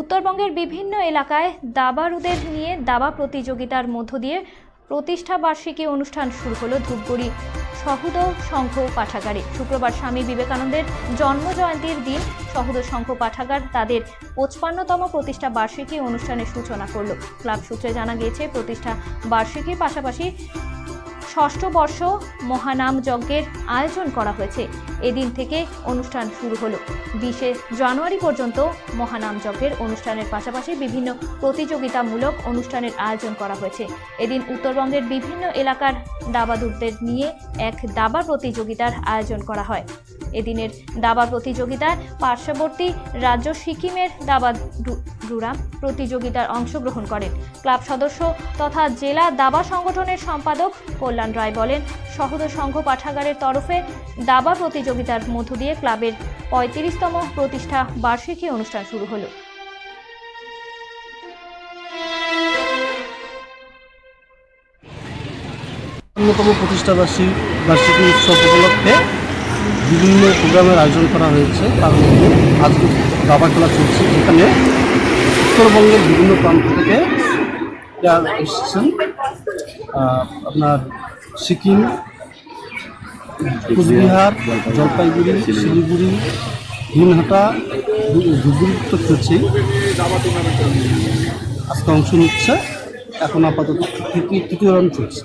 উত্তরবঙ্গের বিভিন্ন এলাকায় দাবারুদের নিয়ে দাবা প্রতিযোগিতার মধ্য দিয়ে প্রতিষ্ঠা বার্ষিকী অনুষ্ঠান শুরু হলো ধূপগুড়ি সহুদ সংঘ পাঠাগারে। শুক্রবার স্বামী বিবেকানন্দের জন্ম জয়ন্তীর দিন সহুদ সংঘ পাঠাগার তাদের পঁচপান্নতম প্রতিষ্ঠা বার্ষিকী অনুষ্ঠানের সূচনা করল। ক্লাব সূত্রে জানা গিয়েছে, প্রতিষ্ঠা বার্ষিকীর পাশাপাশি ষষ্ঠ বর্ষ মহানাম যজ্ঞের আয়োজন করা হয়েছে। এদিন থেকে অনুষ্ঠান শুরু হলো। বিশে জানুয়ারি পর্যন্ত মহানাম যজ্ঞের অনুষ্ঠানের পাশাপাশি বিভিন্ন প্রতিযোগিতামূলক অনুষ্ঠানের আয়োজন করা হয়েছে। এদিন উত্তরবঙ্গের বিভিন্ন এলাকার দাবাদুরদের নিয়ে এক দাবা প্রতিযোগিতার আয়োজন করা হয়। এদিনের দাবা প্রতিযোগিতায় পার্শ্ববর্তী রাজ্য সিকিমের দাবা দাবাডুরা প্রতিযোগিতার অংশগ্রহণ করেন। ক্লাব সদস্য তথা জেলা দাবা সংগঠনের সম্পাদক কল্যাণ রায় বলেন সহদ সংঘ পাঠাগারের তরফে দাবা প্রতিযোগিতার মধ্য দিয়ে ক্লাবের পঁয়ত্রিশতম প্রতিষ্ঠা বার্ষিকী অনুষ্ঠান শুরু হলো। অন্যতম প্রতিষ্ঠা বার্ষিক উৎসব উপলক্ষে বিভিন্ন প্রোগ্রামের আয়োজন করা হয়েছে। তার মধ্যে আজকে দাবা খেলা চলছে। যেখানে উত্তরবঙ্গের বিভিন্ন প্রান্ত থেকে এসেছেন। আপনার সিকিম, কুচবিহার, জলপাইগুড়ি, শিলিগুড়ি, দিনহাটা ধু- ধুবড়ি তো খেলছি আজকে অংশ নিচ্ছে। এখন আপাতত তৃতীয় রাউন্ড চলছে।